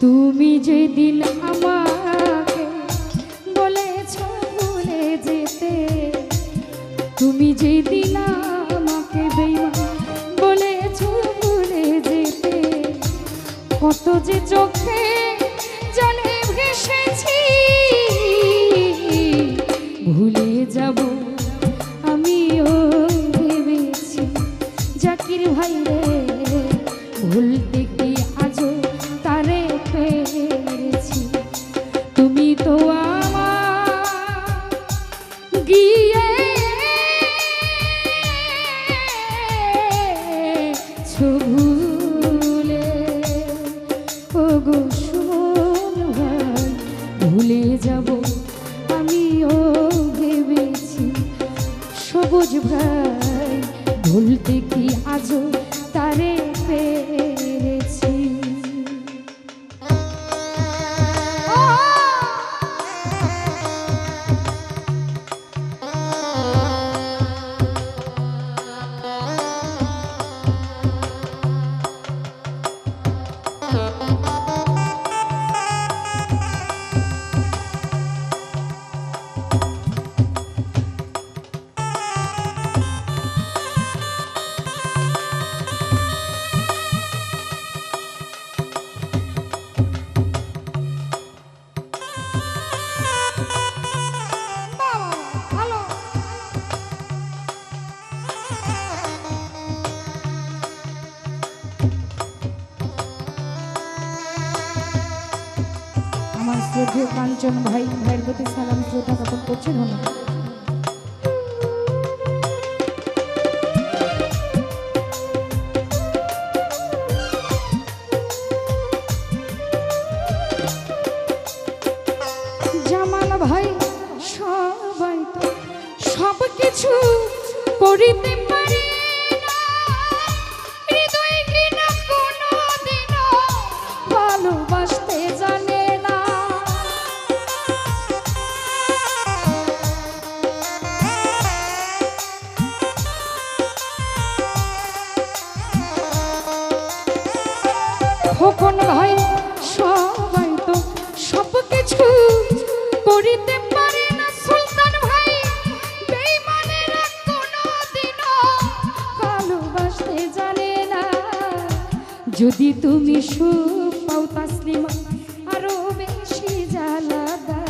তুমি যেদিন আমাকে বলেছ ভুলে যেতে, তুমি যেদিন আমাকে বেমা বলেছ ভুলে যেতে, কত যে চোখে too শ্রদ্ধেয় কাঞ্চন ভাই ভাইয়ের প্রতি সালাম শ্রদ্ধা জ্ঞাপন করছি। ধন্যবাদ। যদি তুমি সুখ পাও তাসলিমা, আরও বেশি জালাদা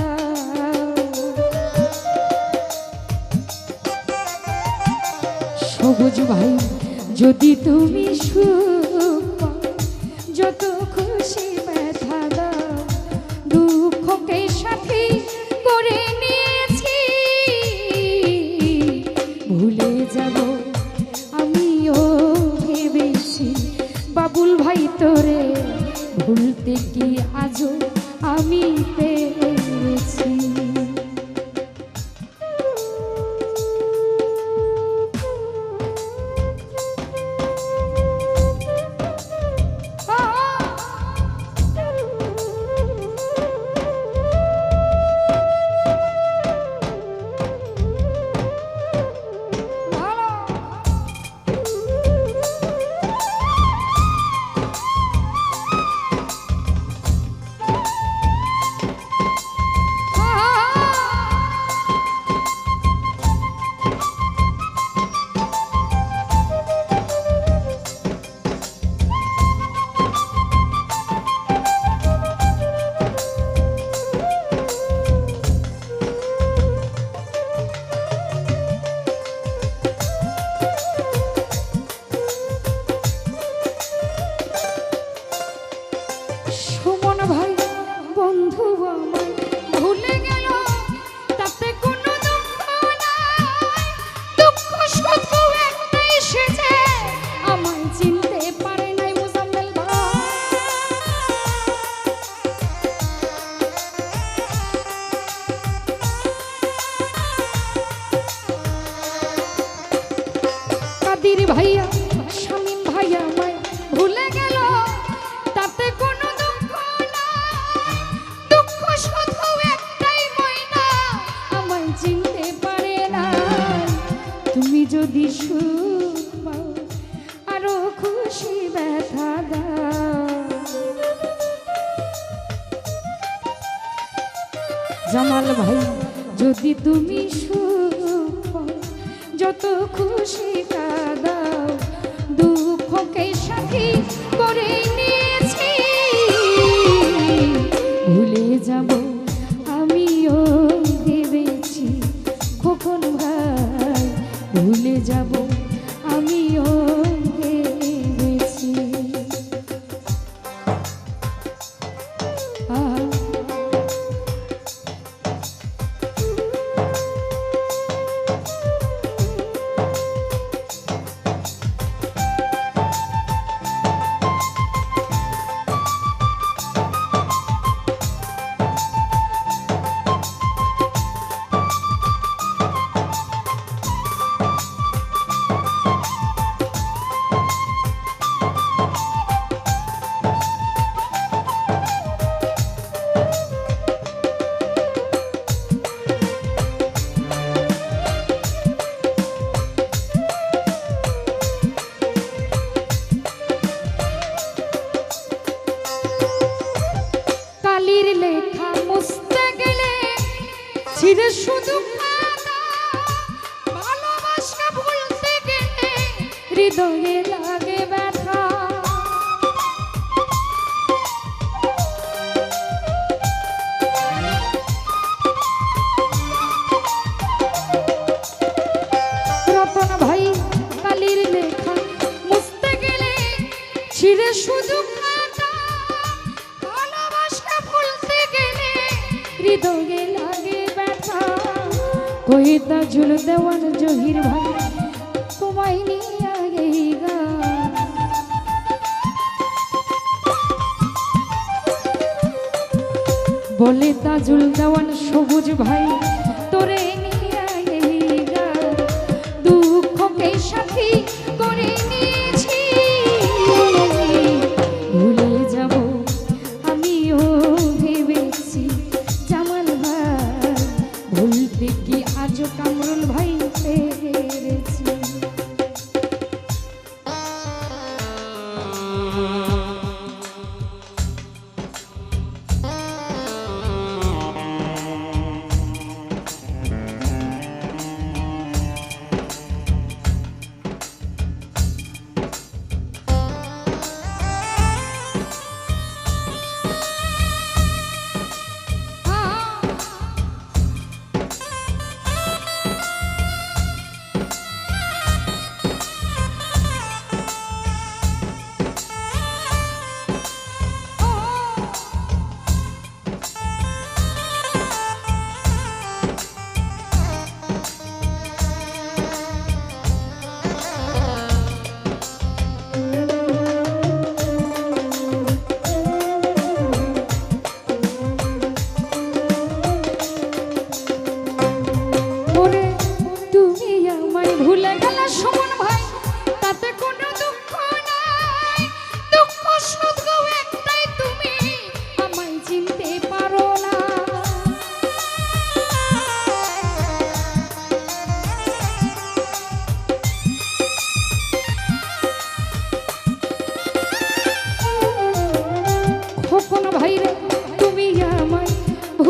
সবুজ ভাই, যদি তুমি সুখ যত খুশি ভুলতে কি আজ আমি পেয়েছি? 痛风吗？যদি সুখ পাও, আরও খুশি ব্যথা জমাল ভাই, যদি তুমি সুখ পাও, যত খুশি দাদা লেখা মুছতে গেলে ছিঁড়ে শুধু। ভালোবাসা ভুলতে গেলে হৃদয়ে লাগে ব্যথা কহিতা ঝুল দেওয়ান জহির ভাই, তোমায় নিয়ে এই গান বলে তাজুল দেওয়ান সবুজ ভাই, তোরে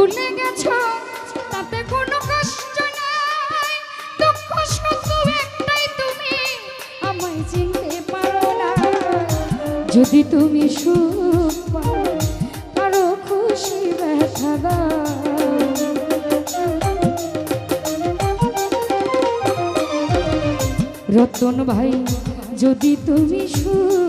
ভুলে গেছো? তাতে কোনো কষ্ট নাই। দুঃখ শুধু একটাই তুমি। আমায় চিনতে পারো না। যদি তুমি সুখ পাও, কারও খুশি ব্যথা রতন ভাই, যদি তুমি সুখ